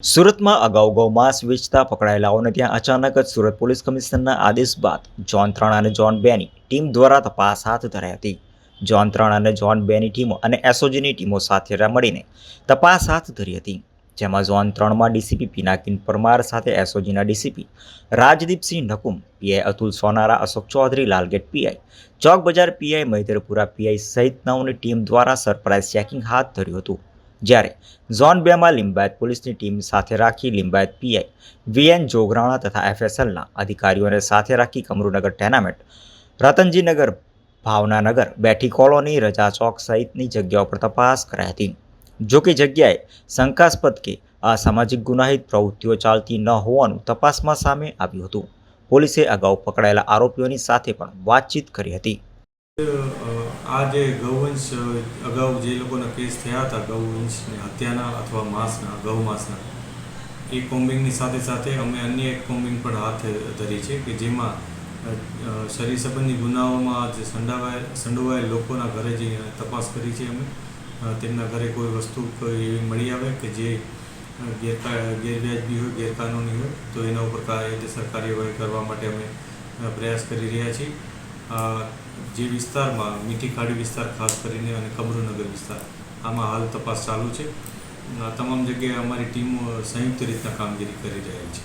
સુરતમાં અગાઉ ગૌમાંસ વેચતા પકડાયેલાઓને ત્યાં અચાનક જ સુરત પોલીસ કમિશનરના આદેશ બાદ જોન ત્રણ અને જોન બેની ટીમ દ્વારા તપાસ હાથ ધરાઈ હતી. જોન ત્રણ અને જોન બેની ટીમો અને એસઓજીની ટીમો સાથે મળીને તપાસ હાથ ધરી હતી. જેમાં ઝોન ત્રણમાં ડીસીપી પિનાકિન પરમાર સાથે એસઓજીના DCP Rajdeepsinh Nakum, PI Atul Sonara, Ashok Chaudhary, Lalgate PI Chowk Bazaar PI Maidarpura PI સહિતનાઓની team દ્વારા સરપ્રાઇઝ ચેકિંગ હાથ ધર્યું હતું. જ્યારે ઝોન બેમાં લિંબાયત પોલીસની ટીમ સાથે રાખી લિંબાયત પીઆઈ વીએન જોગરાણા તથા એફએસએલના અધિકારીઓને સાથે રાખી કમરૂનગર ટેનામેન્ટ, રતનજીનગર, ભાવનાનગર બેઠી કોલોની રજા ચોક સહિતની જગ્યાઓ પર તપાસ કરાઈ હતી. જો કે જગ્યાએ શંકાસ્પદ કે અસામાજિક ગુનાહિત પ્રવૃત્તિઓ ચાલતી ન હોવાનું તપાસમાં સામે આવ્યું હતું. પોલીસે અગાઉ પકડાયેલા આરોપીઓની સાથે પણ વાતચીત કરી હતી. આ જે ગૌવંશ અગાઉ જે લોકોના કેસ થયા હતા, ગૌવંશની હત્યાના અથવા માંસના ગૌ માંસના એ કોમ્બિંગની સાથે સાથે અમે અન્ય એક કોમ્બિંગ પણ હાથ ધરી છે કે જેમાં શરીર સંબંધી ગુનાઓમાં જે સંડાવાયેલ, સંડોવાયેલ લોકોના ઘરે જઈ તપાસ કરી છે અમે. તેમના ઘરે કોઈ વસ્તુ કોઈ એવી મળી આવે કે જે ગેરકા, ગેરવ્યાજબી હોય, ગેરકાનૂની હોય, તો એના ઉપર કાયદેસર કાર્યવાહી કરવા માટે અમે પ્રયાસ કરી રહ્યા છીએ. જે વિસ્તારમાં મીઠી ખાડી વિસ્તાર ખાસ કરીને અને કમરુનગર વિસ્તાર, આમાં હાલ તપાસ ચાલુ છે. તમામ જગ્યાએ અમારી ટીમો સંયુક્ત રીતના કામગીરી કરી રહી છે.